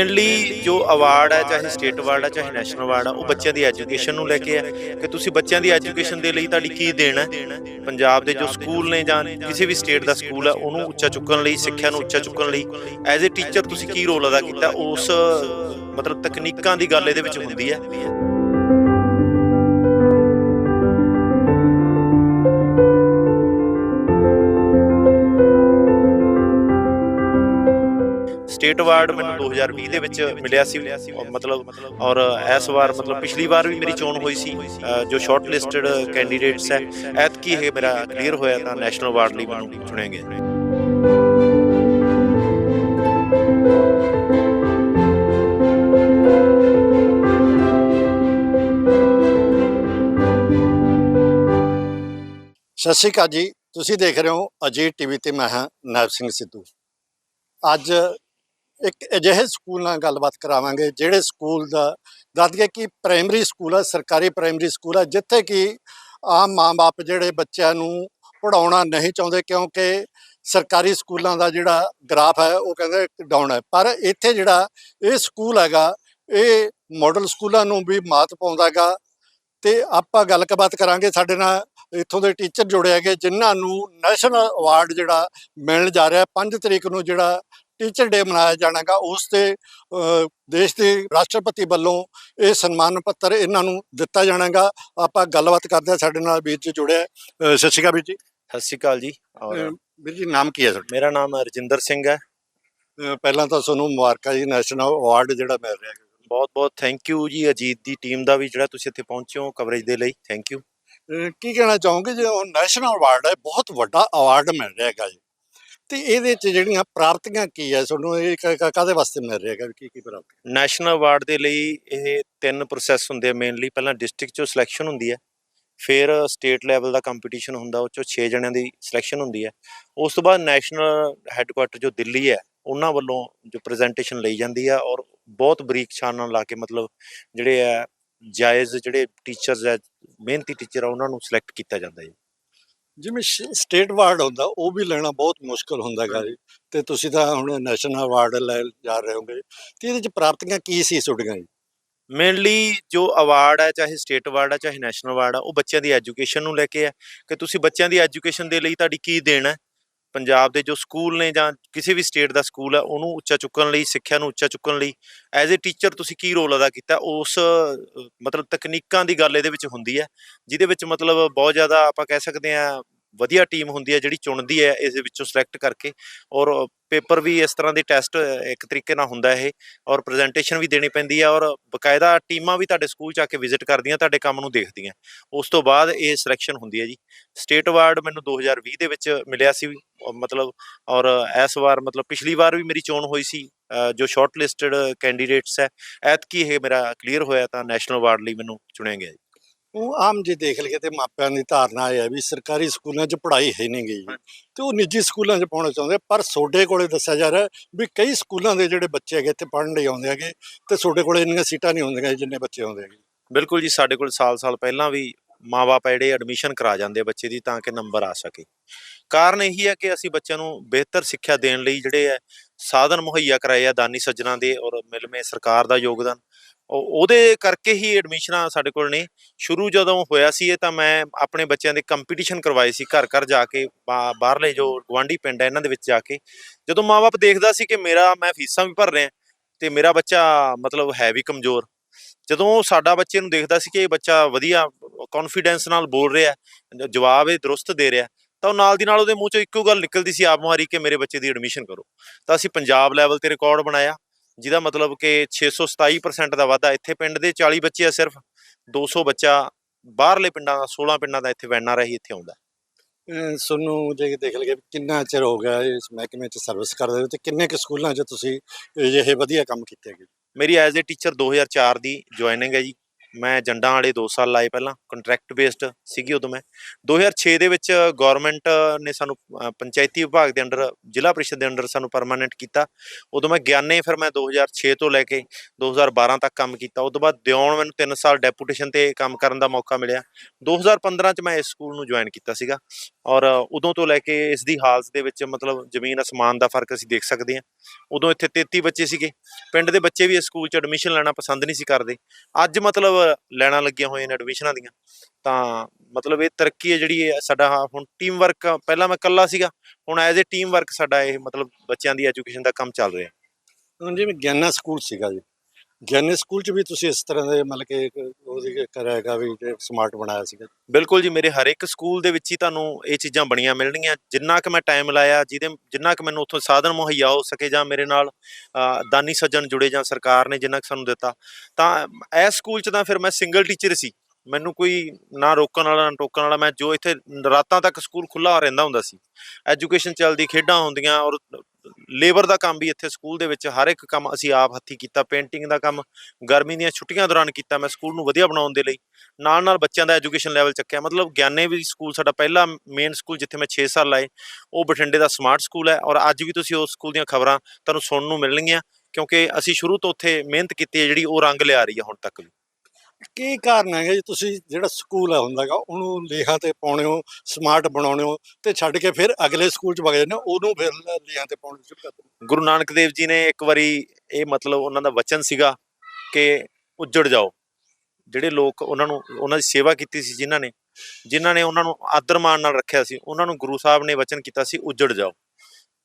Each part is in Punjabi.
ਮੇਨਲੀ ਜੋ ਅਵਾਰਡ ਹੈ, ਚਾਹੇ ਸਟੇਟ ਅਵਾਰਡ ਹੈ, ਚਾਹੇ ਨੈਸ਼ਨਲ ਅਵਾਰਡ ਹੈ, ਉਹ ਬੱਚਿਆਂ ਦੀ ਐਜੂਕੇਸ਼ਨ ਨੂੰ ਲੈ ਕੇ ਹੈ। ਕਿ ਤੁਸੀਂ ਬੱਚਿਆਂ ਦੀ ਐਜੂਕੇਸ਼ਨ ਦੇ ਲਈ ਤੁਹਾਡੀ ਕੀ ਦੇਣ ਹੈ? ਪੰਜਾਬ ਦੇ ਜੋ ਸਕੂਲ ਨੇ ਜਾਂ ਕਿਸੇ ਵੀ ਸਟੇਟ ਦਾ ਸਕੂਲ ਹੈ, ਉਹਨੂੰ ਉੱਚਾ ਚੁੱਕਣ ਲਈ, ਸਿੱਖਿਆ ਨੂੰ ਉੱਚਾ ਚੁੱਕਣ ਲਈ ਐਜ਼ ਅ ਟੀਚਰ ਤੁਸੀਂ ਕੀ ਰੋਲ ਅਦਾ ਕੀਤਾ? ਉਸ, ਮਤਲਬ ਤਕਨੀਕਾਂ ਦੀ ਗੱਲ ਇਹਦੇ ਵਿੱਚ ਹੁੰਦੀ ਹੈ। ਸਟੇਟ ਅਵਾਰਡ ਮੈਨੂੰ 2020 ਦੇ ਵਿੱਚ ਮਿਲਿਆ ਸੀ, ਮਤਲਬ, ਔਰ ਇਸ ਵਾਰ, ਮਤਲਬ ਪਿਛਲੀ ਵਾਰ ਵੀ ਮੇਰੀ ਚੋਣ ਹੋਈ ਸੀ ਜੋ ਸ਼ਾਰਟ ਲਿਸਟਡ ਕੈਂਡੀਡੇਟਸ ਹੈ, ਐਤਕੀ ਇਹ ਮੇਰਾ ਕਲੀਅਰ ਹੋਇਆ ਤਾਂ ਨੈਸ਼ਨਲ ਅਵਾਰਡ ਲਈ ਮੈਨੂੰ ਚੁਣਿਆ ਗਿਆ ਸਤਿ ਸ਼੍ਰੀ ਅਕਾਲ ਜੀ। ਤੁਸੀਂ ਦੇਖ ਰਹੇ ਹੋ ਅਜੀਤ ਟੀਵੀ ਤੇ ਮੈਂ ਹਾਂ ਨਾਇਬ ਸਿੰਘ ਸਿੱਧੂ। ਅੱਜ ਇੱਕ ਅਜਿਹੇ ਸਕੂਲ ਨਾਲ ਗੱਲਬਾਤ ਕਰਾਵਾਂਗੇ, ਜਿਹੜੇ ਸਕੂਲ ਦਾ, ਦੱਸ ਕਿ ਪ੍ਰਾਇਮਰੀ ਸਕੂਲ ਹੈ ਸਰਕਾਰੀ ਪ੍ਰਾਇਮਰੀ ਸਕੂਲ ਹੈ ਜਿੱਥੇ ਕਿ ਆਮ ਮਾਂ-ਬਾਪ ਜਿਹੜੇ ਬੱਚਿਆਂ ਨੂੰ ਪੜਾਉਣਾ ਨਹੀਂ ਚਾਹੁੰਦੇ ਕਿਉਂਕਿ ਸਰਕਾਰੀ ਸਕੂਲਾਂ ਦਾ ਜਿਹੜਾ ਗ੍ਰਾਫ ਹੈ, ਉਹ ਕਹਿੰਦੇ ਡਾਊਨ ਹੈ। ਪਰ ਇੱਥੇ ਜਿਹੜਾ ਇਹ ਸਕੂਲ ਹੈਗਾ, ਇਹ ਮਾਡਲ ਸਕੂਲਾਂ ਨੂੰ ਵੀ ਮਾਤ ਪਾਉਂਦਾ ਹੈਗਾ ਤੇ ਆਪਾਂ ਗੱਲਬਾਤ ਕਰਾਂਗੇ ਸਾਡੇ ਨਾਲ ਇੱਥੋਂ ਦੇ ਟੀਚਰ ਜੁੜੇ ਹੈਗੇ, ਜਿਨ੍ਹਾਂ ਨੂੰ ਨੈਸ਼ਨਲ ਅਵਾਰਡ ਜਿਹੜਾ ਮਿਲਣ ਜਾ ਰਿਹਾ 5 ਤਰੀਕ ਨੂੰ ਜਿਹੜਾ ਟੀਚਰ ਡੇ ਮਨਾਇਆ ਜਾਣਾਗਾ। ਉਸ ਤੇ ਦੇਸ਼ ਦੇ ਰਾਸ਼ਟਰਪਤੀ ਵੱਲੋਂ ਇਹ ਸਨਮਾਨ ਪੱਤਰ ਇਹਨਾਂ ਨੂੰ ਦਿੱਤਾ ਜਾਣਾਗਾ। ਆਪਾਂ ਗੱਲਬਾਤ ਕਰਦੇ ਹਾਂ ਸਾਡੇ ਨਾਲ ਵੀਰ ਜੀ ਜੁੜਿਆ ਸਤਿ ਸ਼੍ਰੀ ਅਕਾਲ ਵੀਰ ਜੀ। ਸਤਿ ਸ਼੍ਰੀ ਅਕਾਲ ਜੀ। ਔਰ ਵੀਰ ਜੀ ਨਾਮ ਕੀ ਹੈ ਤੁਹਾਡਾ? ਮੇਰਾ ਨਾਮ ਰਜਿੰਦਰ ਸਿੰਘ ਹੈ। ਪਹਿਲਾਂ ਤਾਂ ਤੁਹਾਨੂੰ ਮੁਬਾਰਕਾਂ ਜੀ ਨੈਸ਼ਨਲ ਅਵਾਰਡ ਜਿਹੜਾ ਮਿਲ ਰਿਹਾ ਹੈ। ਬਹੁਤ ਬਹੁਤ ਥੈਂਕ ਯੂ ਜੀ ਅਜੀਤ ਦੀ ਟੀਮ ਦਾ ਵੀ ਜਿਹੜਾ ਤੁਸੀਂ ਇੱਥੇ ਪਹੁੰਚੇ ਹੋ ਕਵਰੇਜ ਦੇ ਲਈ। ਥੈਂਕ ਯੂ ਕੀ ਕਹਿਣਾ ਚਾਹੋਗੇ? ਜੇ ਉਹ ਨੈਸ਼ਨਲ ਅਵਾਰਡ ਹੈ ਬਹੁਤ ਵੱਡਾ ਅਵਾਰਡ ਮਿਲ ਰਿਹਾ ਹੈਗਾ ਜੀ। ਤੇ ਇਹਦੇ ਚ ਜਿਹੜੀਆਂ ਪ੍ਰਾਪਤੀਆਂ ਕੀ ਹੈ ਤੁਹਾਨੂੰ ਇਹ ਕ- ਕ- ਕਾਹਦੇ ਵਾਸਤੇ ਮਿਲ ਰਿਹਾ ਹੈਗਾ ਵੀ ਕੀ ਕੀ ਪ੍ਰਾਪਤੀ? ਨੈਸ਼ਨਲ ਅਵਾਰਡ ਦੇ ਲਈ ਇਹ ਤਿੰਨ ਪ੍ਰੋਸੈਸ ਹੁੰਦੇ ਆ ਮੇਨਲੀ ਪਹਿਲਾਂ ਡਿਸਟ੍ਰਿਕਟ ਚੋਂ ਸਿਲੈਕਸ਼ਨ ਹੁੰਦੀ ਹੈ ਫਿਰ ਸਟੇਟ ਲੈਵਲ ਦਾ ਕੰਪੀਟੀਸ਼ਨ ਹੁੰਦਾ, ਉਹ ਚੋਂ 6 ਜਣਿਆਂ ਦੀ ਸਿਲੈਕਸ਼ਨ ਹੁੰਦੀ ਹੈ ਉਸ ਤੋਂ ਬਾਅਦ ਨੈਸ਼ਨਲ ਹੈੱਡਕੁਆਟਰ ਜੋ ਦਿੱਲੀ ਹੈ ਉਹਨਾਂ ਵੱਲੋਂ ਜੋ ਪ੍ਰੈਜੈਂਟੇਸ਼ਨ ਲਈ ਜਾਂਦੀ ਹੈ ਔਰ ਬਹੁਤ ਬਰੀਕ ਛਾਨਣ ਲਾ ਕੇ ਮਤਲਬ ਜਿਹੜੇ ਹੈ ਜਾਇਜ਼ ਜਿਹੜੇ ਟੀਚਰਸ ਹੈ ਮਿਹਨਤੀ ਟੀਚਰ ਆ, ਉਹਨਾਂ ਨੂੰ ਸਿਲੈਕਟ ਕੀਤਾ ਜਾਂਦਾ ਹੈ ਜਿਵੇਂ ਸਟੇਟ ਅਵਾਰਡ ਹੁੰਦਾ, ਉਹ ਵੀ ਲੈਣਾ ਬਹੁਤ ਮੁਸ਼ਕਲ ਹੁੰਦਾ ਹੈਗਾ ਜੀ। ਤੇ ਤੁਸੀਂ ਤਾਂ ਹੁਣ ਨੈਸ਼ਨਲ ਅਵਾਰਡ ਲੈ ਜਾ ਰਹੇ ਹੋਗੇ। ਤੇ ਇਹਦੇ ਚ ਪ੍ਰਾਪਤੀਆਂ ਕੀ ਸੀ ਤੁਹਾਡੀਆਂ ਜੀ? ਮੇਨਲੀ ਜੋ ਅਵਾਰਡ ਹੈ ਚਾਹੇ ਸਟੇਟ ਅਵਾਰਡ ਹੈ ਚਾਹੇ ਨੈਸ਼ਨਲ ਅਵਾਰਡ ਹੈ ਉਹ ਬੱਚਿਆਂ ਦੀ ਐਜੂਕੇਸ਼ਨ ਨੂੰ ਲੈ ਕੇ ਹੈ ਕਿ ਤੁਸੀਂ ਬੱਚਿਆਂ ਦੀ ਐਜੂਕੇਸ਼ਨ ਦੇ ਲਈ ਤੁਹਾਡੀ ਕੀ ਦੇਣ ਹੈ ਪੰਜਾਬ ਦੇ ਜੋ ਸਕੂਲ ਨੇ ਜਾਂ ਕਿਸੇ ਵੀ ਸਟੇਟ ਦਾ ਸਕੂਲ ਹੈ ਉਹਨੂੰ ਉੱਚਾ ਚੁੱਕਣ ਲਈ, ਸਿੱਖਿਆ ਨੂੰ ਉੱਚਾ ਚੁੱਕਣ ਲਈ ਐਜ਼ ਅ ਟੀਚਰ ਤੁਸੀਂ ਕੀ ਰੋਲ ਅਦਾ ਕੀਤਾ? ਉਸ, ਮਤਲਬ ਤਕਨੀਕਾਂ ਦੀ ਗੱਲ ਇਹਦੇ ਵਿੱਚ ਹੁੰਦੀ ਹੈ, ਜਿਹਦੇ ਵਿੱਚ ਮਤਲਬ ਬਹੁਤ ਜ਼ਿਆਦਾ ਆਪਾਂ ਕਹਿ ਸਕਦੇ ਹਾਂ ਵਧੀਆ ਟੀਮ ਹੁੰਦੀ ਹੈ, ਜਿਹੜੀ ਚੁਣਦੀ ਹੈ ਇਸ ਵਿੱਚੋਂ ਸਿਲੈਕਟ ਕਰਕੇ ਔਰ ਪੇਪਰ ਵੀ ਇਸ ਤਰ੍ਹਾਂ ਦੇ ਟੈਸਟ ਇੱਕ ਤਰੀਕੇ ਨਾਲ ਹੁੰਦਾ ਇਹ ਔਰ ਪ੍ਰੈਜੈਂਟੇਸ਼ਨ ਵੀ ਦੇਣੀ ਪੈਂਦੀ ਹੈ ਔਰ ਬਕਾਇਦਾ ਟੀਮਾਂ ਵੀ ਤੁਹਾਡੇ ਸਕੂਲ ਚ ਆ ਕੇ ਵਿਜ਼ਿਟ ਕਰਦੀਆਂ, ਤੁਹਾਡੇ ਕੰਮ ਨੂੰ ਦੇਖਦੀਆਂ। ਉਸ ਤੋਂ ਬਾਅਦ ਇਹ ਸਿਲੈਕਸ਼ਨ ਹੁੰਦੀ ਹੈ ਜੀ। ਸਟੇਟ ਅਵਾਰਡ ਮੈਨੂੰ 2020 ਦੇ ਵਿੱਚ ਮਿਲਿਆ ਸੀ ਔਰ ਮਤਲਬ ਔਰ ਇਸ ਵਾਰ ਮਤਲਬ ਪਿਛਲੀ ਵਾਰ ਵੀ ਮੇਰੀ ਚੋਣ ਹੋਈ ਸੀ ਜੋ ਸ਼ਾਰਟ ਲਿਸਟਡ ਕੈਂਡੀਡੇਟਸ ਹੈ ਐਤਕੀ ਇਹ ਮੇਰਾ ਕਲੀਅਰ ਹੋਇਆ ਤਾਂ ਨੈਸ਼ਨਲ ਅਵਾਰਡ ਲਈ ਮੈਨੂੰ ਚੁਣਿਆ ਗਿਆ ਜੀ। ਉਹ ਆਮ ਜੇ ਦੇਖ ਲਈਏ ਤੇ ਮਾਪਿਆਂ ਦੀ ਧਾਰਨਾ ਇਹ ਹੈ ਵੀ ਸਰਕਾਰੀ ਸਕੂਲਾਂ 'ਚ ਪੜ੍ਹਾਈ ਹੈ ਨਹੀਂ ਗਈ ਤੇ ਉਹ ਨਿੱਜੀ ਸਕੂਲਾਂ 'ਚ ਪਾਉਣਾ ਚਾਹੁੰਦੇ ਪਰ ਤੁਹਾਡੇ ਕੋਲੇ ਦੱਸਿਆ ਜਾ ਰਿਹਾ ਵੀ ਕਈ ਸਕੂਲਾਂ ਦੇ ਜਿਹੜੇ ਬੱਚੇ ਹੈਗੇ ਇੱਥੇ ਪੜ੍ਹਨ ਲਈ ਆਉਂਦੇ ਹੈਗੇ ਤੇ ਤੁਹਾਡੇ ਕੋਲੇ ਇੰਨੀਆਂ ਸੀਟਾਂ ਨਹੀਂ ਹੁੰਦੀਆਂ ਜਿੰਨੇ ਬੱਚੇ ਆਉਂਦੇ ਹੈਗੇ। ਬਿਲਕੁਲ ਜੀ ਸਾਡੇ ਕੋਲ ਸਾਲ-ਸਾਲ ਪਹਿਲਾਂ ਵੀ ਮਾਪੇ ਜਿਹੜੇ ਐਡਮਿਸ਼ਨ ਕਰਾ ਜਾਂਦੇ ਆ ਬੱਚੇ ਦੀ ਤਾਂ ਕਿ ਨੰਬਰ ਆ ਸਕੇ। ਕਾਰਨ ਇਹੀ ਹੈ ਕਿ ਅਸੀਂ ਬੱਚਿਆਂ ਨੂੰ ਬਿਹਤਰ ਸਿੱਖਿਆ ਦੇਣ ਲਈ ਜਿਹੜੇ ਹੈ ਸਾਧਨ ਮੁਹੱਈਆ ਕਰਾਏ ਆ ਦਾਨੀ ਸੱਜਣਾ ਦੇ ਔਰ ਮਿਲਵੇਂ ਸਰਕਾਰ ਦਾ ਯੋਗਦਾਨ। ਉਹ- ਉਹਦੇ ਕਰਕੇ ਹੀ ਐਡਮਿਸ਼ਨਾਂ ਸਾਡੇ ਕੋਲ ਨੇ। ਸ਼ੁਰੂ ਜਦੋਂ ਹੋਇਆ ਸੀ ਇਹ ਤਾਂ ਮੈਂ ਆਪਣੇ ਬੱਚਿਆਂ ਦੇ ਕੰਪੀਟੀਸ਼ਨ ਕਰਵਾਏ ਸੀ। ਘਰ ਘਰ ਜਾ ਕੇ, ਬਾ- ਬਾਹਰਲੇ ਜੋ ਗਵਾਂਢੀ ਪਿੰਡ ਹੈ ਇਹਨਾਂ ਦੇ ਵਿੱਚ ਜਾ ਕੇ। ਜਦੋਂ ਮਾਪੇ ਦੇਖਦਾ ਸੀ ਕਿ ਮੇਰਾ, ਮੈਂ ਫੀਸਾਂ ਵੀ ਭਰ ਰਿਹਾ ਤੇ ਮੇਰਾ ਬੱਚਾ ਮਤਲਬ ਹੈ ਵੀ ਕਮਜ਼ੋਰ। ਜਦੋਂ ਉਹ ਸਾਡਾ ਬੱਚੇ ਨੂੰ ਦੇਖਦਾ ਸੀ ਕਿ ਇਹ ਬੱਚਾ ਵਧੀਆ ਕੌਨਫੀਡੈਂਸ ਨਾਲ ਬੋਲ ਰਿਹਾ ਜਵਾਬ ਇਹ ਦਰੁਸਤ ਦੇ ਰਿਹਾ ਤਾਂ ਉਹ ਨਾਲ ਦੀ ਨਾਲ ਉਹਦੇ ਮੂੰਹ ਚੋਂ ਇੱਕੋ ਗੱਲ ਨਿਕਲਦੀ ਸੀ, ਆਪ ਮੁਹਾਰੀ ਕਿ ਮੇਰੇ ਬੱਚੇ ਦੀ ਐਡਮਿਸ਼ਨ ਕਰੋ। ਤਾਂ ਅਸੀਂ ਪੰਜਾਬ ਲੈਵਲ ਤੇ ਰਿਕਾਰਡ ਬਣਾਇਆ, ਜਿਹਦਾ ਮਤਲਬ ਕਿ 627% ਦਾ ਵਾਧਾ, ਇੱਥੇ ਪਿੰਡ ਦੇ 40 ਬੱਚੇ ਆ ਸਿਰਫ 200 ਬੱਚਾ ਬਾਹਰਲੇ ਪਿੰਡਾਂ ਦਾ 16 ਪਿੰਡਾਂ ਦਾ ਇੱਥੇ ਵੈਨਾਂ ਰਹੀ ਇੱਥੇ ਆਉਂਦਾ। ਅਹ ਤੁਹਾਨੂੰ ਜੇ ਦੇਖ ਲਈਏ ਕਿੰਨਾ ਚਿਰ ਹੋ ਗਿਆ ਇਸ ਮਹਿਕਮੇ 'ਚ ਸਰਵਿਸ ਕਰਦੇ ਹੋ ਤੇ ਕਿੰਨੇ ਕੁ ਸਕੂਲਾਂ 'ਚ ਤੁਸੀਂ ਇਹ ਵਧੀਆ ਕੰਮ ਕੀਤੇ ਹੈਗੇ? ਮੇਰੀ ਐਜ਼ ਅ ਟੀਚਰ 2004 ਦੀ ਜੁਆਇਨਿੰਗ ਹੈ ਜੀ। ਮੈਂ ਜੰਡਾਂ ਵਾਲੇ 2 ਸਾਲ ਲਾਏ ਪਹਿਲਾਂ ਕੰਟਰੈਕਟ ਬੇਸਡ ਸੀਗੀ ਉਦੋਂ ਮੈਂ। 2006 ਦੇ ਵਿੱਚ ਗਵਰਨਮੈਂਟ ਨੇ ਸਾਨੂੰ ਪੰਚਾਇਤੀ ਵਿਭਾਗ ਦੇ ਅੰਡਰ, ਜ਼ਿਲ੍ਹਾ ਪ੍ਰੀਸ਼ਦ ਦੇ ਅੰਡਰ ਸਾਨੂੰ ਪਰਮਾਨੈਂਟ ਕੀਤਾ। ਉਦੋਂ ਮੈਂ ਗਿਆਨੇ, ਫਿਰ ਮੈਂ 2006 ਤੋਂ ਲੈ ਕੇ 2012 ਤੱਕ ਕੰਮ ਕੀਤਾ। ਉਸ ਤੋਂ ਬਾਅਦ ਦਿਉਣ ਮੈਨੂੰ 3 ਸਾਲ ਡੈਪੂਟੇਸ਼ਨ ਤੇ ਕੰਮ ਕਰਨ ਦਾ ਮੌਕਾ ਮਿਲਿਆ। 2015 ਚ ਮੈਂ ਇਸ ਸਕੂਲ ਨੂੰ ਜੁਆਇਨ ਕੀਤਾ ਸੀਗਾ। ਔਰ ਉਦੋਂ ਤੋਂ ਲੈ ਕੇ ਇਸ ਦੀ ਹਾਲਤ ਦੇ ਵਿੱਚ ਮਤਲਬ ਜ਼ਮੀਨ, ਅਸਮਾਨ ਦਾ ਫ਼ਰਕ ਅਸੀਂ ਦੇਖ ਸਕਦੇ ਹਾਂ। ਉਦੋਂ ਇੱਥੇ 33 ਬੱਚੇ ਸੀਗੇ। ਪਿੰਡ ਦੇ ਬੱਚੇ ਵੀ ਇਸ ਸਕੂਲ 'ਚ ਐਡਮਿਸ਼ਨ ਲੈਣਾ ਪਸੰਦ ਨਹੀਂ ਸੀ ਕਰਦੇ। ਅੱਜ ਮਤਲਬ ਲੈਣਾ ਲੱਗੀਆਂ ਹੋਈਆਂ ਨੇ ਐਡਮਿਸ਼ਨਾਂ ਦੀਆਂ। ਤਾਂ ਮਤਲਬ ਇਹ ਤਰੱਕੀ ਹੈ ਜਿਹੜੀ ਇਹ ਸਾਡਾ ਹਾਂ ਹੁਣ ਟੀਮ ਵਰਕ ਪਹਿਲਾਂ ਮੈਂ ਇਕੱਲਾ ਸੀਗਾ, ਹੁਣ ਐਜ਼ ਅ ਟੀਮ ਵਰਕ ਸਾਡਾ ਇਹ ਮਤਲਬ ਬੱਚਿਆਂ ਦੀ ਐਜੂਕੇਸ਼ਨ ਦਾ ਕੰਮ ਚੱਲ ਰਿਹਾ। ਹੁਣ ਜਿਵੇਂ ਗਿਆਨਾ ਸਕੂਲ ਸੀਗਾ ਜੀ। ਗਿਆਨੀ ਸਕੂਲ 'ਚ ਵੀ ਤੁਸੀਂ ਇਸ ਤਰ੍ਹਾਂ ਦੇ ਮਤਲਬ ਕਿ ਇੱਕ ਉਹਦੀ ਕਰਿਆਗਾ ਵੀ ਸਮਾਰਟ ਬਣਾਇਆ ਸੀਗਾ। ਬਿਲਕੁਲ ਜੀ, ਮੇਰੇ ਹਰ ਇੱਕ ਸਕੂਲ ਦੇ ਵਿੱਚ ਹੀ ਤੁਹਾਨੂੰ ਇਹ ਚੀਜ਼ਾਂ ਬਣੀਆਂ ਮਿਲਣਗੀਆਂ। ਜਿੰਨਾ ਕਿ ਮੈਂ ਟਾਈਮ ਲਾਇਆ, ਜਿਹਦੇ, ਜਿੰਨਾ ਕਿ ਮੈਨੂੰ ਉੱਥੋਂ ਸਾਧਨ ਮੁਹੱਈਆ ਹੋ ਸਕੇ ਜਾਂ ਮੇਰੇ ਨਾਲ ਦਾਨੀ ਸੱਜਣ ਜੁੜੇ ਜਾਂ ਸਰਕਾਰ ਨੇ ਜਿੰਨਾ ਕੁ ਸਾਨੂੰ ਦਿੱਤਾ, ਤਾਂ ਇਸ ਸਕੂਲ 'ਚ ਤਾਂ ਫਿਰ ਮੈਂ ਸਿੰਗਲ ਟੀਚਰ ਸੀ। ਮੈਨੂੰ ਕੋਈ ਨਾ ਰੋਕਣ ਵਾਲਾ, ਨਾ ਟੋਕਣ ਵਾਲਾ, ਮੈਂ ਜੋ ਇੱਥੇ ਰਾਤਾਂ ਤੱਕ ਸਕੂਲ ਖੁੱਲਾ ਰਹਿੰਦਾ ਹੁੰਦਾ ਸੀ। ਐਜੂਕੇਸ਼ਨ ਚੱਲਦੀ, ਖੇਡਾਂ ਹੁੰਦੀਆਂ ਔਰ ਲੇਬਰ ਦਾ ਕੰਮ ਵੀ ਇੱਥੇ ਸਕੂਲ ਦੇ ਵਿੱਚ ਹਰ ਇੱਕ ਕੰਮ ਅਸੀਂ ਆਪ ਹੱਥੀ ਕੀਤਾ ਪੇਂਟਿੰਗ ਦਾ ਕੰਮ, ਗਰਮੀ ਦੀਆਂ ਛੁੱਟੀਆਂ ਦੌਰਾਨ ਕੀਤਾ ਮੈਂ ਸਕੂਲ ਨੂੰ ਵਧੀਆ ਬਣਾਉਣ ਦੇ ਲਈ। ਨਾਲ ਨਾਲ ਬੱਚਿਆਂ ਦਾ ਐਜੂਕੇਸ਼ਨ ਲੈਵਲ ਚੱਕਿਆ, ਮਤਲਬ ਗਿਆਨੇ ਵੀ ਸਕੂਲ ਸਾਡਾ ਪਹਿਲਾ ਮੇਨ ਸਕੂਲ ਜਿੱਥੇ ਮੈਂ 6 ਸਾਲ ਲਾਏ ਉਹ ਬਠਿੰਡੇ ਦਾ ਸਮਾਰਟ ਸਕੂਲ ਹੈ ਔਰ ਅੱਜ ਵੀ ਤੁਸੀਂ ਉਸ ਸਕੂਲ ਦੀਆਂ ਖਬਰਾਂ ਤੁਹਾਨੂੰ ਸੁਣਨ ਨੂੰ ਮਿਲਣਗੀਆਂ ਕਿਉਂਕਿ ਅਸੀਂ ਸ਼ੁਰੂ ਤੋਂ ਉੱਥੇ ਮਿਹਨਤ ਕੀਤੀ ਹੈ ਜਿਹੜੀ ਉਹ ਰੰਗ ਲਿਆ ਰਹੀ ਹੈ ਹੁਣ ਤੱਕ ਵੀ। ਕੀ ਕਾਰਨ ਹੈਗਾ ਜੀ? ਤੁਸੀਂ ਜਿਹੜਾ ਸਕੂਲ ਹੈ ਹੁੰਦਾਗਾ ਉਹਨੂੰ ਲੇਹਾਂ ਤੇ ਪਾਉਣੇ ਹੋ, ਸਮਾਰਟ ਬਣਾਉਣੇ ਹੋ ਤੇ ਛੱਡ ਕੇ ਫਿਰ ਅਗਲੇ ਸਕੂਲ 'ਚ ਵਗ ਜਾਂਦੇ ਹੋ, ਉਹਨੂੰ ਫਿਰ ਲੇਹਾਂ ਤੇ ਪਾਉਣੇ ਸ਼ੁਰੂ ਕਰ ਦਿੰਦੇ ਗੁਰੂ ਨਾਨਕ ਦੇਵ ਜੀ ਨੇ ਇੱਕ ਵਾਰੀ ਇਹ ਮਤਲਬ ਉਹਨਾਂ ਦਾ ਵਚਨ ਸੀਗਾ ਕਿ ਉੱਜੜ ਜਾਓ। ਜਿਹੜੇ ਲੋਕ ਉਹਨਾਂ ਨੂੰ, ਉਹਨਾਂ ਦੀ ਸੇਵਾ ਕੀਤੀ ਸੀ ਜਿਨ੍ਹਾਂ ਨੇ ਜਿਨ੍ਹਾਂ ਨੇ ਉਹਨਾਂ ਨੂੰ ਆਦਰ ਮਾਣ ਨਾਲ ਰੱਖਿਆ ਸੀ, ਉਹਨਾਂ ਨੂੰ ਗੁਰੂ ਸਾਹਿਬ ਨੇ ਵਚਨ ਕੀਤਾ ਸੀ, ਉੱਜੜ ਜਾਓ।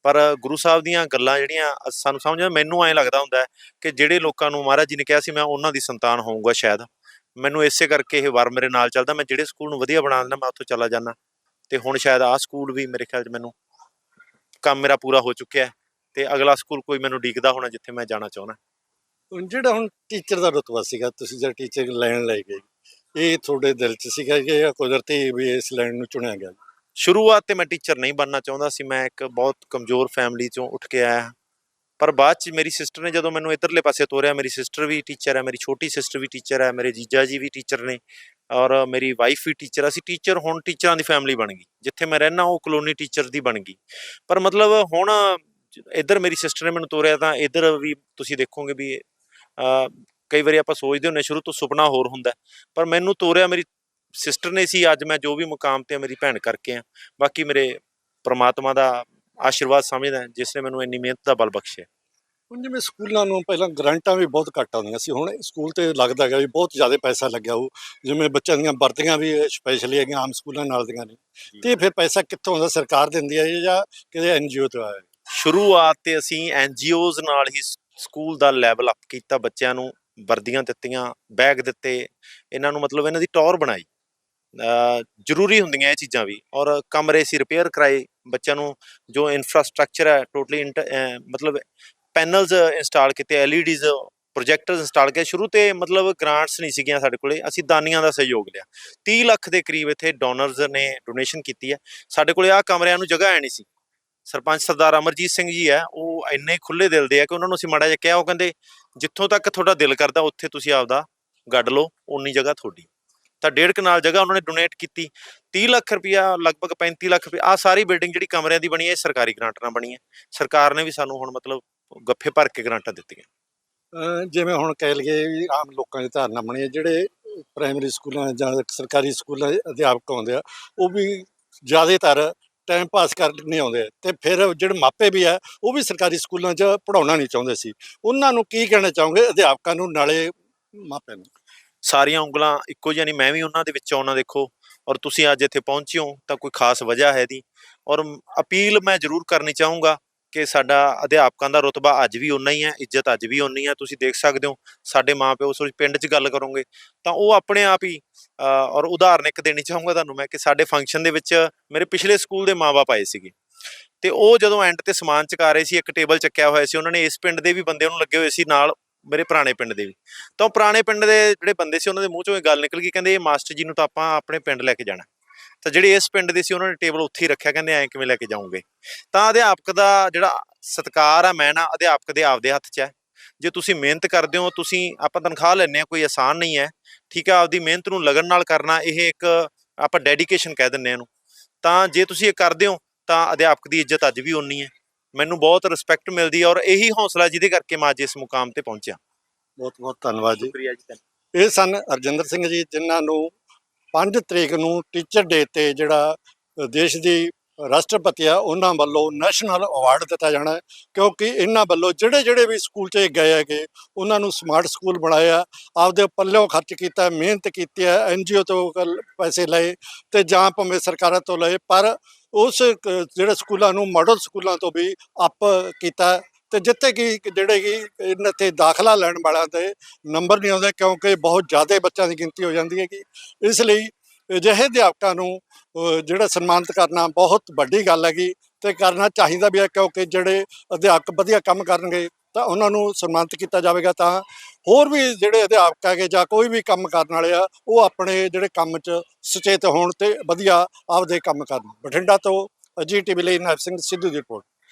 ਪਰ ਗੁਰੂ ਸਾਹਿਬ ਦੀਆਂ ਗੱਲਾਂ ਜਿਹੜੀਆਂ ਸਾਨੂੰ ਸਮਝ ਮੈਨੂੰ ਐਂ ਲੱਗਦਾ ਹੁੰਦਾ ਕਿ ਜਿਹੜੇ ਲੋਕਾਂ ਨੂੰ ਮਹਾਰਾਜ ਜੀ ਨੇ ਕਿਹਾ ਸੀ, ਮੈਂ ਉਹਨਾਂ ਦੀ ਸੰਤਾਨ ਹੋਊਂਗਾ ਸ਼ਾਇਦ। ਮੈਨੂੰ ਇਸੇ ਕਰਕੇ ਇਹ ਵਰ ਮੇਰੇ ਨਾਲ ਚੱਲਦਾ ਮੈਂ ਜਿਹੜੇ ਸਕੂਲ ਨੂੰ ਵਧੀਆ ਬਣਾ ਦਿੰਦਾ ਮੈਂ ਉੱਥੋਂ ਚਲਾ ਜਾਂਦਾ। ਤੇ ਹੁਣ ਸ਼ਾਇਦ ਆਹ ਸਕੂਲ ਵੀ ਮੇਰੇ ਖਿਆਲ 'ਚ ਮੈਨੂੰ ਕੰਮ ਮੇਰਾ ਪੂਰਾ ਹੋ ਚੁੱਕਿਆ ਤੇ ਅਗਲਾ ਸਕੂਲ ਕੋਈ ਮੈਨੂੰ ਡੀਕਦਾ ਹੋਣਾ ਜਿੱਥੇ ਮੈਂ ਜਾਣਾ ਚਾਹੁੰਦਾ। ਹੁਣ ਜਿਹੜਾ ਹੁਣ ਟੀਚਰ ਦਾ ਰੁਤਬਾ ਸੀਗਾ ਤੁਸੀਂ ਜਿਹੜਾ ਟੀਚਰ ਲੈਣ ਲੈ ਗਏ ਇਹ ਤੁਹਾਡੇ ਦਿਲ 'ਚ ਸੀਗਾ ਕਿ ਇਹ ਕੁਦਰਤੀ ਵੀ ਇਸ ਲਾਈਨ ਨੂੰ ਚੁਣਿਆ ਗਿਆ? ਸ਼ੁਰੂਆਤ ਤੇ ਮੈਂ ਟੀਚਰ ਨਹੀਂ ਬਣਨਾ ਚਾਹੁੰਦਾ ਸੀ ਮੈਂ ਇੱਕ ਬਹੁਤ ਕਮਜ਼ੋਰ ਫੈਮਿਲੀ ਚੋਂ ਉੱਠ ਕੇ ਆਇਆ। ਪਰ ਬਾਅਦ ਚ ਮੇਰੀ ਸਿਸਟਰ ਨੇ ਜਦੋਂ ਮੈਨੂੰ ਇਧਰਲੇ ਪਾਸੇ ਤੋਰਿਆ, ਮੇਰੀ ਸਿਸਟਰ ਵੀ ਟੀਚਰ ਹੈ, ਮੇਰੀ ਛੋਟੀ ਸਿਸਟਰ ਵੀ ਟੀਚਰ ਹੈ, ਮੇਰੇ ਜੀਜਾ ਜੀ ਵੀ ਟੀਚਰ ਨੇ ਔਰ ਮੇਰੀ ਵਾਈਫ ਵੀ ਟੀਚਰ ਅਸੀਂ ਟੀਚਰ ਹੁਣ ਟੀਚਰਾਂ ਦੀ ਫੈਮਿਲੀ ਬਣ ਗਈ, ਜਿੱਥੇ ਮੈਂ ਰਹਿਣਾ ਉਹ ਕਲੋਨੀ ਟੀਚਰ ਦੀ ਬਣ ਗਈ। ਪਰ ਮਤਲਬ ਹੁਣ ਇਧਰ ਮੇਰੀ ਸਿਸਟਰ ਨੇ ਮੈਨੂੰ ਤੋਰਿਆ ਤਾਂ ਇਧਰ ਵੀ ਤੁਸੀਂ ਦੇਖੋਗੇ ਵੀ ਕਈ ਵਾਰੀ ਆਪਾਂ ਸੋਚਦੇ ਹੁੰਨੇ ਸ਼ੁਰੂ ਤੋਂ ਸੁਪਨਾ ਹੋਰ ਹੁੰਦਾ ਪਰ ਮੈਨੂੰ ਤੋਰਿਆ ਮੇਰੀ ਸਿਸਟਰ ਨੇ ਸੀ, ਅੱਜ ਮੈਂ ਜੋ ਵੀ ਮੁਕਾਮ ਤੇ ਮੇਰੀ ਭੈਣ ਕਰਕੇ ਆ। ਬਾਕੀ ਮੇਰੇ ਪ੍ਰਮਾਤਮਾ ਦਾ ਆਸ਼ੀਰਵਾਦ ਸਮਝਦਾ ਜਿਸ ਨੇ ਮੈਨੂੰ ਇੰਨੀ ਮਿਹਨਤ ਦਾ ਬਲ ਬਖਸ਼ਿਆ। ਹੁਣ ਜਿਵੇਂ ਸਕੂਲਾਂ ਨੂੰ ਪਹਿਲਾਂ ਗ੍ਰਾਂਟਾਂ ਵੀ ਬਹੁਤ ਘੱਟ ਆਉਂਦੀਆਂ ਸੀ ਹੁਣ ਸਕੂਲ ਤੇ ਲੱਗਦਾ ਹੈਗਾ ਵੀ ਬਹੁਤ ਜ਼ਿਆਦਾ ਪੈਸਾ ਲੱਗਿਆ ਉਹ ਜਿਵੇਂ ਬੱਚਿਆਂ ਦੀਆਂ ਵਰਦੀਆਂ ਵੀ ਸਪੈਸ਼ਲੀ ਹੈਗੀਆਂ ਆਮ ਸਕੂਲਾਂ ਨਾਲ ਦੀਆਂ ਨੇ। ਤੇ ਫਿਰ ਪੈਸਾ ਕਿੱਥੋਂ ਆਉਂਦਾ ਸਰਕਾਰ ਦਿੰਦੀ ਹੈ ਜਾਂ ਕਿਤੇ ਐਨਜੀਓ ਤੋਂ ਆਇਆ? ਸ਼ੁਰੂਆਤ ਤੇ ਅਸੀਂ ਐਨਜੀਓਜ਼ ਨਾਲ ਹੀ ਸਕੂਲ ਦਾ ਲੈਵਲ ਅਪ ਕੀਤਾ ਬੱਚਿਆਂ ਨੂੰ ਵਰਦੀਆਂ ਦਿੱਤੀਆਂ ਬੈਗ ਦਿੱਤੇ ਇਹਨਾਂ ਨੂੰ ਮਤਲਬ ਇਹਨਾਂ ਦੀ ਟੌਰ ਬਣਾਈ। ਜ਼ਰੂਰੀ ਹੁੰਦੀਆਂ ਇਹ ਚੀਜ਼ਾਂ ਵੀ ਔਰ ਕਮਰੇ ਸੀ ਰਿਪੇਅਰ ਕਰਾਏ ਬੱਚਿਆਂ ਨੂੰ ਜੋ ਇਨਫਰਾਸਟ੍ਰਕਚਰ ਹੈ ਟੋਟਲੀ ਮਤਲਬ ਪੈਨਲਸ ਇੰਸਟਾਲ ਕੀਤੇ ਐਲਈਡੀਜ਼ ਪ੍ਰੋਜੈਕਟਰਸ ਇੰਸਟਾਲ ਕੀਤੇ, ਸ਼ੁਰੂ ਤੇ ਮਤਲਬ ਗ੍ਰਾਂਟਸ ਨਹੀਂ ਸੀਗੀਆਂ ਸਾਡੇ ਕੋਲੇ, ਅਸੀਂ ਦਾਨੀਆਂ ਦਾ ਸਹਿਯੋਗ ਲਿਆ। 30 ਲੱਖ ਦੇ ਕਰੀਬ ਇੱਥੇ ਡੋਨਰਸ ਨੇ ਡੋਨੇਸ਼ਨ ਕੀਤੀ ਹੈ। ਸਾਡੇ ਕੋਲੇ ਆ ਕਮਰਿਆਂ ਨੂੰ ਜਗ੍ਹਾ ਹੈ ਨਹੀਂ ਸੀ। ਸਰਪੰਚ ਸਰਦਾਰ ਅਮਰਜੀਤ ਸਿੰਘ ਜੀ ਹੈ, ਉਹ ਇੰਨੇ ਖੁੱਲੇ ਦਿਲ ਦੇ ਆ ਕਿ ਉਹਨਾਂ ਨੂੰ ਅਸੀਂ ਮਾੜਾ ਜਿਹਾ ਕਿਹਾ, ਉਹ ਕਹਿੰਦੇ, ਜਿੱਥੋਂ ਤੱਕ ਤੁਹਾਡਾ ਦਿਲ ਕਰਦਾ, ਉੱਥੇ ਤੁਸੀਂ ਆਪਦਾ ਗੱਡ ਲਓ ਉਨੀ ਜਗ੍ਹਾ ਤੁਹਾਡੀ। ਤਾਂ ਡੇਢ ਕਨਾਲ ਜਗ੍ਹਾ ਉਹਨਾਂ ਨੇ ਡੋਨੇਟ ਕੀਤੀ। 30 ਲੱਖ ਰੁਪਇਆ, ਲਗਭਗ 35 ਲੱਖ ਰੁਪਇਆ ਆ ਸਾਰੀ ਬਿਲਡਿੰਗ ਜਿਹੜੀ ਕਮਰਿਆਂ ਦੀ ਬਣੀ ਹੈ, ਇਹ ਸਰਕਾਰੀ ਗ੍ਰਾਂਟ ਨਾਲ ਬਣੀ ਹੈ। ਸਰਕਾਰ ਨੇ ਵੀ ਸਾਨੂੰ ਹੁਣ ਮਤਲਬ ਗੱਫੇ ਭਰ ਕੇ ਗ੍ਰਾਂਟਾਂ ਦਿੱਤੀਆਂ। ਜਿਵੇਂ ਹੁਣ ਕਹਿ ਲਈਏ ਵੀ ਆਮ ਲੋਕਾਂ ਦੀ ਧਾਰਨਾ ਬਣੀ ਹੈ, ਜਿਹੜੇ ਪ੍ਰਾਇਮਰੀ ਸਕੂਲਾਂ ਜਾਂ ਸਰਕਾਰੀ ਸਕੂਲਾਂ ਦੇ ਅਧਿਆਪਕ ਆਉਂਦੇ ਆ, ਉਹ ਵੀ ਜ਼ਿਆਦਾਤਰ ਟਾਈਮ ਪਾਸ ਕਰਨ ਨਹੀਂ ਆਉਂਦੇ ਤੇ ਫਿਰ ਜਿਹੜੇ ਮਾਪੇ ਵੀ ਆ, ਉਹ ਵੀ ਸਰਕਾਰੀ ਸਕੂਲਾਂ 'ਚ ਪੜਾਉਣਾ ਨਹੀਂ ਚਾਹੁੰਦੇ ਸੀ। ਉਹਨਾਂ ਨੂੰ ਕੀ ਕਹਿਣਾ ਚਾਹੋਗੇ ਅਧਿਆਪਕਾਂ ਨੂੰ, ਨਾਲੇ ਮਾਪਿਆਂ ਨੂੰ? ਸਾਰੀਆਂ ਉਂਗਲਾਂ ਇੱਕੋ ਜਿਹੀਆਂ ਨਹੀਂ ਮੈਂ ਵੀ ਉਹਨਾਂ ਦੇ ਵਿੱਚ ਆਉਣਾ ਦੇਖੋ ਔਰ ਤੁਸੀਂ ਅੱਜ ਇੱਥੇ ਪਹੁੰਚੇ ਹੋ ਤਾਂ ਕੋਈ ਖਾਸ ਵਜ੍ਹਾ ਹੈ ਦੀ ਔਰ ਅਪੀਲ ਮੈਂ ਜ਼ਰੂਰ ਕਰਨੀ ਚਾਹੂੰਗਾ ਕਿ ਸਾਡਾ ਅਧਿਆਪਕਾਂ ਦਾ ਰੁਤਬਾ ਅੱਜ ਵੀ ਉਨਾ ਹੀ ਹੈ, ਇੱਜ਼ਤ ਅੱਜ ਵੀ ਉਨੀ ਹੈ। ਤੁਸੀਂ ਦੇਖ ਸਕਦੇ ਹੋ, ਸਾਡੇ ਮਾਪਿਓ ਉਸ ਪਿੰਡ 'ਚ ਗੱਲ ਕਰੋਗੇ ਤਾਂ ਉਹ ਆਪਣੇ ਆਪ ਹੀ ਔਰ ਉਦਾਹਰਨ ਇੱਕ ਦੇਣੀ ਚਾਹੂੰਗਾ ਤੁਹਾਨੂੰ ਮੈਂ ਕਿ ਸਾਡੇ ਫੰਕਸ਼ਨ ਦੇ ਵਿੱਚ ਮੇਰੇ ਪਿਛਲੇ ਸਕੂਲ ਦੇ ਮਾਪੇ ਆਏ ਸੀਗੇ। ਤੇ ਉਹ ਜਦੋਂ ਐਂਡ ਤੇ ਸਮਾਨ ਚਕਾ ਰਹੇ ਸੀ, ਇੱਕ ਟੇਬਲ ਚੱਕਿਆ ਹੋਇਆ ਸੀ, ਉਹਨਾਂ ਨੇ ਇਸ ਪਿੰਡ ਦੇ ਵੀ ਬੰਦੇ ਉਹਨੂੰ ਲੱਗੇ ਹੋਏ ਸੀ ਨਾਲ। ਮੇਰੇ ਪੁਰਾਣੇ ਪਿੰਡ ਦੇ ਵੀ। ਤਾਂ ਉਹ ਪੁਰਾਣੇ ਪਿੰਡ ਦੇ ਜਿਹੜੇ ਬੰਦੇ ਸੀ, ਉਹਨਾਂ ਦੇ ਮੂੰਹ ਚੋਂ ਇਹ ਗੱਲ ਨਿਕਲ ਗਈ, ਕਹਿੰਦੇ ਇਹ ਮਾਸਟਰ ਜੀ ਨੂੰ ਤਾਂ ਆਪਾਂ ਆਪਣੇ ਪਿੰਡ ਲੈ ਕੇ ਜਾਣਾ। ਤਾਂ ਜਿਹੜੇ ਇਸ ਪਿੰਡ ਦੇ ਸੀ, ਉਹਨਾਂ ਨੇ ਟੇਬਲ ਉੱਥੇ ਹੀ ਰੱਖਿਆ, ਕਹਿੰਦੇ ਐਂ ਕਿਵੇਂ ਲੈ ਕੇ ਜਾਓਗੇ? ਤਾਂ ਅਧਿਆਪਕ ਦਾ ਜਿਹੜਾ ਸਤਕਾਰ ਆ, ਮੈਂ ਨਾ ਅਧਿਆਪਕ ਦੇ ਆਪਦੇ ਹੱਥ 'ਚ ਹੈ। ਜੇ ਤੁਸੀਂ ਮਿਹਨਤ ਕਰਦੇ ਹੋ, ਤੁਸੀਂ, ਆਪਾਂ ਤਨਖਾਹ ਲੈਂਦੇ ਆ ਕੋਈ ਆਸਾਨ ਨਹੀਂ ਹੈ। ਠੀਕ ਆ, ਆਪਦੀ ਮਿਹਨਤ ਨੂੰ ਲਗਨ ਨਾਲ ਕਰਨਾ, ਇਹ ਇੱਕ ਆਪਾਂ ਡੈਡੀਕੇਸ਼ਨ ਕਹਿ ਦਿੰਦੇ ਆ ਇਹਨੂੰ। ਤਾਂ ਜੇ ਤੁਸੀਂ ਇਹ ਕਰਦੇ ਹੋ, ਤਾਂ ਅਧਿਆਪਕ ਦੀ ਇੱਜ਼ਤ ਅੱਜ ਵੀ ਉਨੀ ਹੈ। ਮੈਨੂੰ ਬਹੁਤ ਰਿਸਪੈਕਟ ਮਿਲਦੀ ਹੈ ਔਰ ਇਹੀ ਹੌਸਲਾ ਜਿਹਦੇ ਕਰਕੇ ਮੈਂ ਅੱਜ ਇਸ ਮੁਕਾਮ ਤੇ ਪਹੁੰਚਿਆ। ਬਹੁਤ ਬਹੁਤ ਧੰਨਵਾਦ ਜੀ। ਸ਼ੁਕਰੀਆ ਜੀ ਇਹ ਸਨ ਅਰਜਿੰਦਰ ਸਿੰਘ ਜੀ ਜਿਨ੍ਹਾਂ ਨੂੰ 5 ਤਰੀਕ ਨੂੰ ਟੀਚਰ ਡੇ ਤੇ ਜਿਹੜਾ ਅ, ਦੇਸ਼ ਦੀ ਰਾਸ਼ਟਰਪਤੀ ਆ, ਉਹਨਾਂ ਵੱਲੋਂ ਨੈਸ਼ਨਲ ਅਵਾਰਡ ਦਿੱਤਾ ਜਾਣਾ ਹੈ। ਕਿਉਂਕਿ ਇਹਨਾਂ ਵੱਲੋਂ ਜਿਹੜੇ ਜਿਹੜੇ ਵੀ ਸਕੂਲ 'ਚ ਗਏ ਹੈਗੇ, ਉਹਨਾਂ ਨੂੰ ਸਮਾਰਟ ਸਕੂਲ ਬਣਾਇਆ ਆਪਦੇ ਪੱਲਿਓਂ ਖਰਚ ਕੀਤਾ, ਮਿਹਨਤ ਕੀਤੀ ਹੈ ਐਨਜੀਓ ਤੋਂ ਪੈਸੇ ਲਏ ਤੇ ਜਾਂ ਭਾਵੇਂ ਸਰਕਾਰਾਂ ਤੋਂ ਲਏ, ਪਰ ਉਸ ਜਿਹੜੇ ਸਕੂਲਾਂ ਨੂੰ ਮਾਡਲ ਸਕੂਲਾਂ ਤੋਂ ਵੀ ਅਪ ਕੀਤਾ ਤੇ ਜਿੱਥੇ ਕਿ ਜਿਹੜੇ ਕਿ ਇਹਨਾਂ ਤੇ ਦਾਖਲਾ ਲੈਣ ਵਾਲਿਆਂ ਦੇ ਨੰਬਰ ਨਹੀਂ ਆਉਂਦੇ ਕਿਉਂਕਿ ਬਹੁਤ ਜ਼ਿਆਦਾ ਬੱਚਿਆਂ ਦੀ ਗਿਣਤੀ ਹੋ ਜਾਂਦੀ ਹੈ ਕਿ ਇਸ ਲਈ ਅਜਿਹੇ ਅਧਿਆਪਕਾਂ ਨੂੰ ਜਿਹੜਾ ਸਨਮਾਨਿਤ ਕਰਨਾ ਬਹੁਤ ਵੱਡੀ ਗੱਲ ਹੈਗੀ ਤੇ ਕਰਨਾ ਚਾਹੀਦਾ ਵੀ ਹੈ, ਕਿਉਂਕਿ ਜਿਹੜੇ ਅਧਿਆਪਕ ਵਧੀਆ ਕੰਮ ਕਰਨਗੇ ਤਾਂ ਉਹਨਾਂ ਨੂੰ ਸਨਮਾਨਿਤ ਕੀਤਾ ਜਾਵੇਗਾ ਤਾਂ ਹੋਰ ਵੀ ਜਿਹੜੇ ਅਧਿਆਪਕ ਹੈਗੇ ਜਾਂ ਕੋਈ ਵੀ ਕੰਮ ਕਰਨ ਵਾਲੇ ਆ, ਉਹ ਆਪਣੇ ਜਿਹੜੇ ਕੰਮ 'ਚ ਸੁਚੇਤ ਹੋਣ ਤੇ ਵਧੀਆ ਆਪਦੇ ਕੰਮ ਕਰਨ। ਬਠਿੰਡਾ ਤੋਂ ਅਜੀ ਟੀਵੀ ਲਈ ਨਰਸਿੰਘ ਸਿੱਧੂ ਦੀ ਰਿਪੋਰਟ।